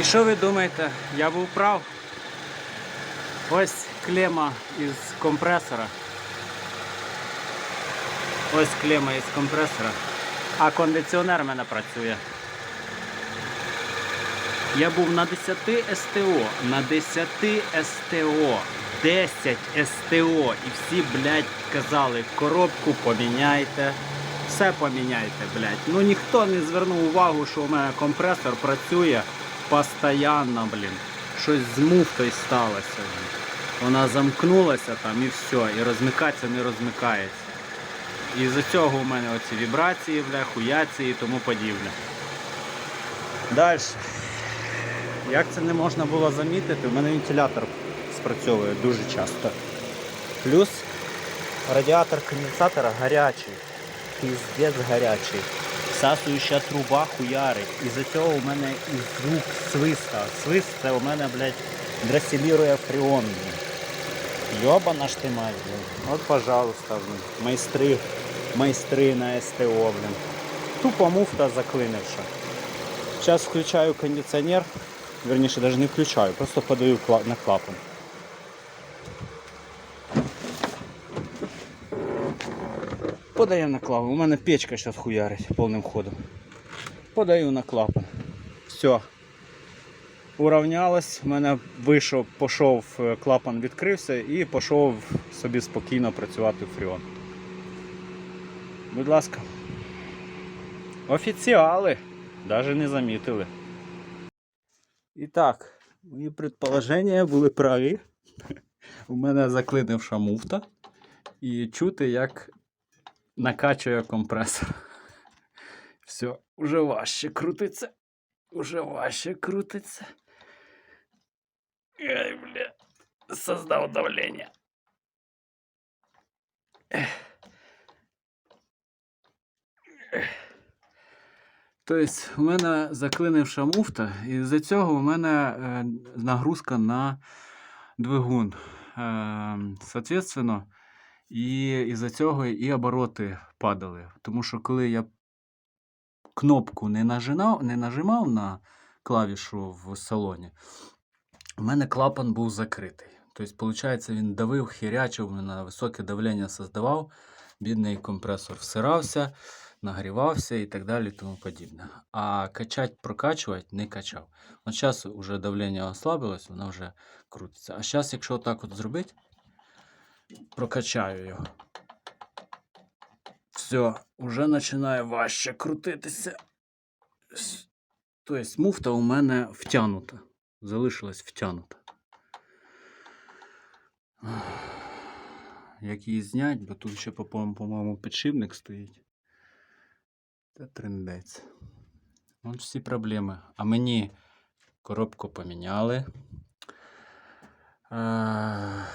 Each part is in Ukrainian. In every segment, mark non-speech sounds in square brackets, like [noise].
І що ви думаєте? Я був прав. Ось клема із компресора. Ось клема із компресора. А кондиціонер в мене працює. Я був на 10 СТО. На 10 СТО. 10 СТО. І всі, блядь, казали, коробку поміняйте. Все поміняйте, блядь. Ну ніхто не звернув увагу, що у мене компресор працює постоянно, блін. Щось з муфтою сталося. Вона замкнулася там і все. І розмикатися не розмикається. І з-за цього у мене оці вібрації, бля, хуяції і тому подібне. Далі. Як це не можна було замітити, у мене вентилятор спрацьовує дуже часто. Плюс радіатор конденсатора гарячий. Піздець гарячий. Всасуюча труба хуярить. І за цього у мене і звук свиста. Свист це у мене, блядь, драсилірує фреон. блін. Йобана ж ти мать, блін. От, пожалуйста, блін. Майстри, майстри на СТО, блін. Тупо муфта заклинивша. Зараз включаю кондиціонер. Верніше, навіть не включаю, просто подаю на клапан. Подаю на клапан. У мене печка зараз хуярить повним ходом. Подаю на клапан. Все. Уравнялось, у мене вийшов, пішов, е, клапан відкрився і пішов собі спокійно працювати фріон. Будь ласка. Офіціали навіть не замітили. І так, мої предположення були праві. [laughs] У мене заклинивша муфта. І чути, як накачує компресор. [laughs] Все, уже важче крутиться. Уже важче крутиться. Ай, бля. Создав давлення. Тобто, у мене заклинивша муфта, і з-за цього у мене е, нагрузка на двигун. Е, соответственно, і із-за цього і обороти падали. Тому що коли я кнопку не нажимав, не нажимав на клавішу в салоні, у мене клапан був закритий. Тобто, виходить, він давив, хірячив, на високе давлення создавав, бідний компресор всирався, нагрівався і так далі, тому подібне. А качать, прокачувати не качав. От зараз вже давлення ослабилось, воно вже крутиться. А зараз, якщо так от зробити, прокачаю його. Все, уже починає важче крутитися. Тобто муфта у мене втягнута. Залишилась втягнута. Як її зняти, бо тут ще, по- по-моєму, підшипник стоїть. Та трендець. От всі проблеми. А мені коробку поміняли. Е,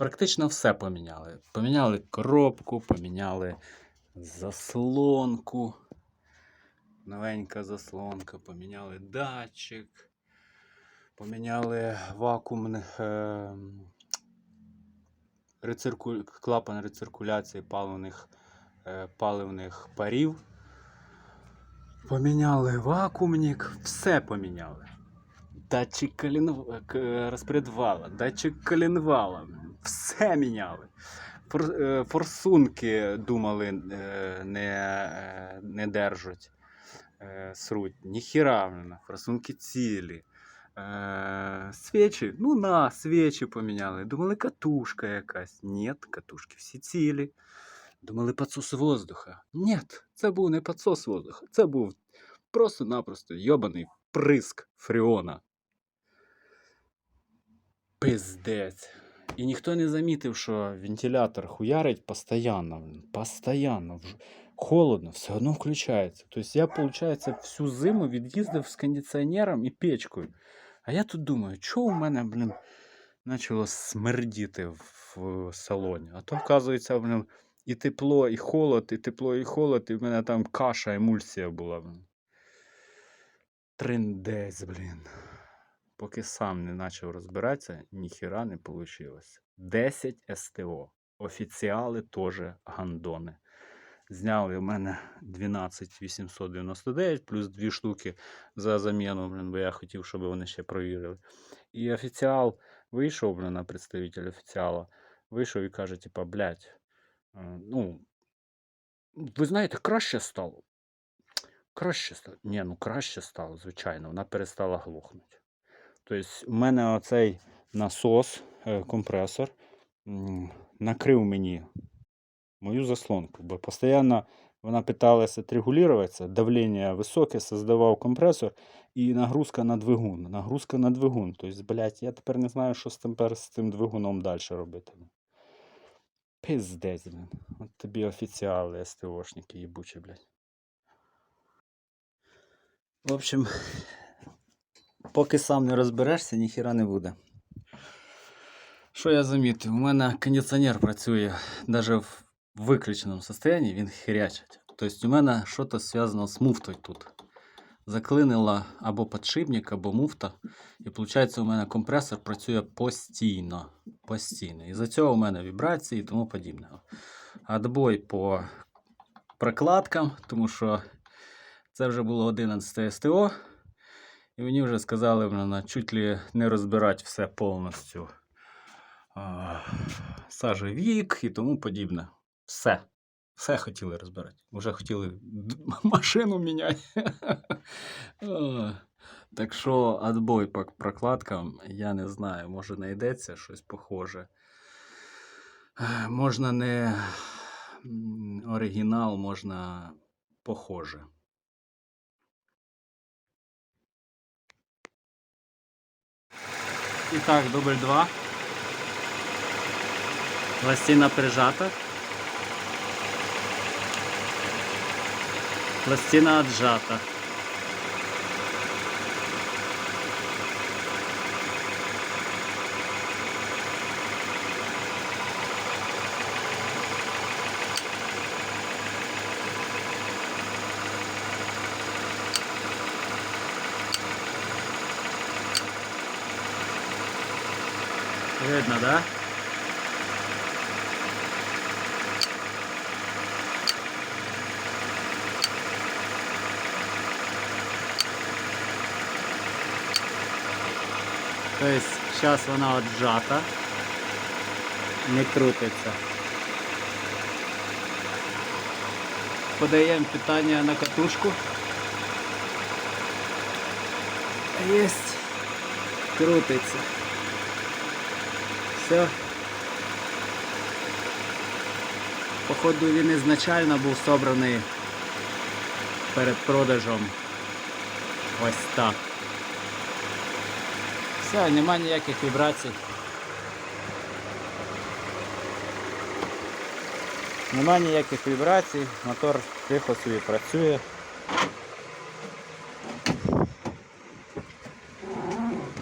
Практично все поміняли. Поміняли коробку, поміняли заслонку. Новенька заслонка, поміняли датчик, поміняли вакуумний е, рецирку... клапан рециркуляції паливних, е, паливних парів. Поміняли вакуумник, все поміняли. Датчик коленв... к- розпредвала, датчик коленвала. Все міняли. Е, Форсунки думали не, не держать. Сруть. Ніхіра, форсунки цілі. Е, Свічі, ну на, свічі поміняли. Думали, катушка якась. Ні, катушки всі цілі. Думали, підсос воздуха. Ні, це був не підсос воздуха. Це був просто-напросто йобаний приск фреона. Пиздець. І ніхто не замітив, що вентилятор хуярить постійно. Вж- Холодно, все одно включається. Тобто я, виходить, всю зиму від'їздив з кондиціонером і печкою. А я тут думаю, що у мене, блін, почало смердіти в салоні. А то, оказується, блін, і тепло, і холод, і тепло, і холод, і в мене там каша, емульсія була. Блін. Триндець, блін. Поки сам не почав розбиратися, ніхіра не вийшло. 10 СТО. Офіціали теж гандони. Зняли в мене 12 899 плюс 2 штуки за заміну, блін, бо я хотів, щоб вони ще провірили. І офіціал вийшов, блін, на представитель офіціала, вийшов і каже, типа, блядь, е, ну, ви знаєте, краще стало. Краще стало. Ні, ну краще стало, звичайно, вона перестала глухнути. Тобто, у мене оцей насос, е, компресор, накрив мені мою заслонку, бо постійно вона питалася отрегулюватися, давлення високе, создавав компресор і нагрузка на двигун. Нагрузка на двигун. Тобто, блядь, я тепер не знаю, що з тепер з цим двигуном далі робити. Пиздець, блін. От тобі офіціали, СТОшники, їбучі, блядь. В общем, поки сам не розберешся, ніхіра не буде. Що я замітив? У мене кондиціонер працює навіть в виключеному стані, він хірячить. Тобто у мене щось зв'язано з муфтою тут. Заклинила або подшипник, або муфта. І виходить, у мене компресор працює постійно. Постійно. І за цього у мене вібрації і тому подібне. Отбой по прокладкам, тому що це вже було 11 СТО. І мені вже сказали блін, чуть ли не розбирати все повністю. Сажевік і тому подібне. Все. Все хотіли розбирати. Вже хотіли машину міняти. [laughs] Так що отбой по прокладкам, я не знаю, може знайдеться щось похоже. Можна не оригінал, можна похоже. І дубль 2. Пластина прижата. Пластина отжата. Видно, да? Тобто зараз вона отжата, не крутиться. Подаємо питання на катушку. Єсть. Крутиться. Все. Походу він ізначально був собраний перед продажем. Ось так. Все, нема ніяких вібрацій. Нема ніяких вібрацій, мотор тихо собі працює.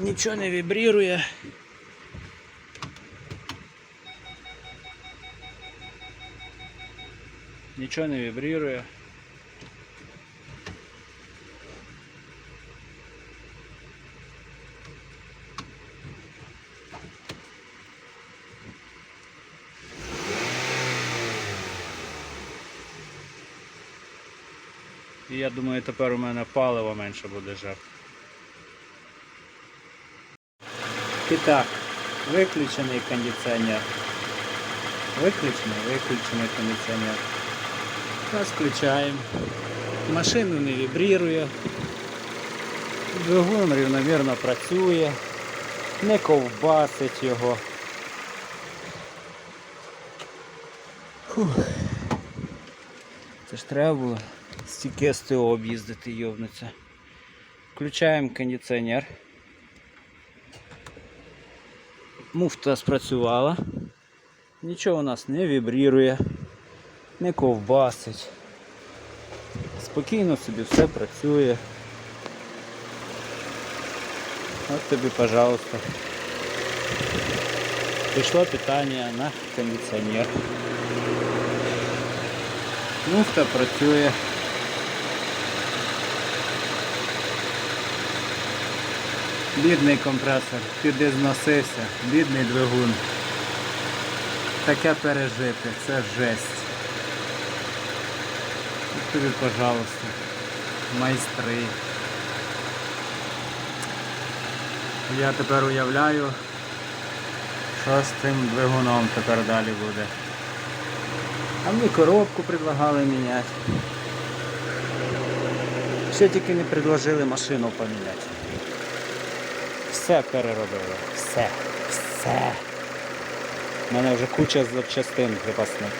Нічого не вібрірує. Нічого не вібрірує. І я думаю, тепер у мене паливо менше буде жар. І так, виключений кондиціонер. Виключений, виключений кондиціонер. Зараз включаємо. Машину не вібрірує. Двигун рівномірно працює, не ковбасить його. Фух. Це ж треба було стільки СТО об'їздити, йовниця. Включаємо кондиціонер. Муфта спрацювала. Нічого у нас не вібрірує, не ковбасить. Спокійно собі все працює. От тобі, пожалуйста. Пришло питання на кондиціонер. Муфта працює. Бідний компресор, піди зносився, бідний двигун. Таке пережити, це жесть. Тобі, пожалуйста. Майстри. Я тепер уявляю, що з цим двигуном тепер далі буде. А мені коробку предлагали міняти. Ще тільки не предложили машину поміняти. Все переробили. Все. Все. У мене вже куча запчастин запасних.